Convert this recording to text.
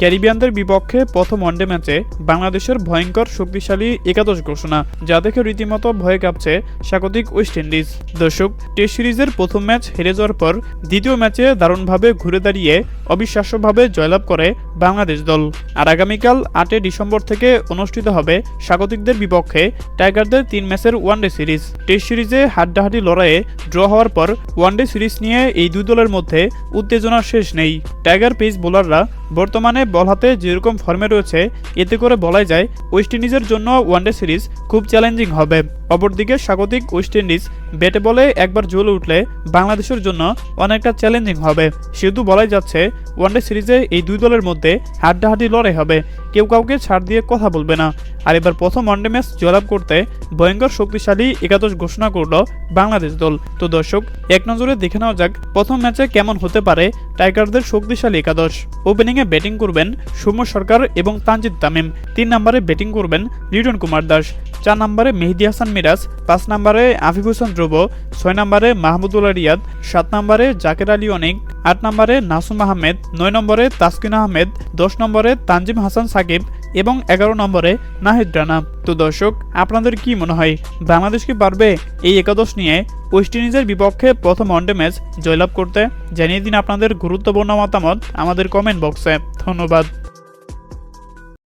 ক্যারিবিয়ানদের বিপক্ষে প্রথম ওয়ানডে ম্যাচে বাংলাদেশের ভয়ঙ্কর শক্তিশালী একাদশ ঘোষণা, যা দেখে রীতিমতো ভয়ে কাঁপছে স্বাগতিক ওয়েস্ট ইন্ডিজ দর্শক, টেস্ট সিরিজের প্রথম ম্যাচ হেরে যাওয়ার পর দ্বিতীয় ম্যাচে দারুণভাবে ঘুরে দাঁড়িয়ে অবিশ্বাস্যভাবে জয়লাভ করে বাংলাদেশ দল। আর আগামীকাল আটই ডিসেম্বর থেকে অনুষ্ঠিত হবে স্বাগতিকদের বিপক্ষে টাইগারদের তিন ম্যাচের ওয়ানডে সিরিজ টেস্ট সিরিজে হাড্ডাহাড্ডি লড়াইয়ে ড্র হওয়ার পর ওয়ানডে সিরিজ নিয়ে এই দুই দলের মধ্যে উত্তেজনার শেষ নেই। টাইগার পেস বোলাররা বর্তমানে বল হাতে যেরকম ফর্মে রয়েছে, এতে করে বলাই যায় ওয়েস্ট ইন্ডিজের জন্য ওয়ানডে সিরিজ খুব চ্যালেঞ্জিং হবে। অপরদিকে স্বাগতিক ওয়েস্ট ইন্ডিজ ব্যাটে বলে একবার জ্বলে উঠলে বাংলাদেশের জন্য অনেকটা চ্যালেঞ্জিং হবে। সেহেতু বলাই যাচ্ছে ওয়ানডে সিরিজে এই দুই দলের মধ্যে হাড্ডাহাড্ডি লড়াই হবে। কেউ কাউকে ছাড় দিয়ে কথা বলবে না। আর এবার প্রথম ওয়ানডে ম্যাচ জয়লাভ করতে ভয়ঙ্কর শক্তিশালী একাদশ ঘোষণা করল বাংলাদেশ দল। তো দর্শক, এক নজরে দেখে নেওয়া যাক প্রথম ম্যাচে কেমন হতে পারে টাইগারদের শক্তিশালী একাদশ। ওপেনিংয়ে ব্যাটিং করবেন সৌম্য সরকার এবং তানজিদ তামিম। তিন নম্বরে ব্যাটিং করবেন লিটন কুমার দাস। চার নম্বরে মেহেদি হাসান মিরাজ। পাঁচ নম্বরে আফিফ হোসেন ধ্রুব। ছয় নম্বরে মাহমুদুল্লাহ রিয়াদ। সাত নম্বরে জাকের আলী অনিক। আট নম্বরে নাসুম আহমেদ। নয় নম্বরে তাসকিন আহমেদ। দশ নম্বরে তানজিম হাসান সাকিব। এবং এগারো নম্বরে, নাহিদ রানা। তো দর্শক, আপনাদের কি মনে হয়, বাংলাদেশ কি পারবে এই একাদশ নিয়ে ওয়েস্ট ইন্ডিজের বিপক্ষে প্রথম ওয়ানডে ম্যাচ জয়লাভ করতে? জানিয়ে দিন আপনাদের গুরুত্বপূর্ণ মতামত আমাদের কমেন্ট বক্সে। ধন্যবাদ।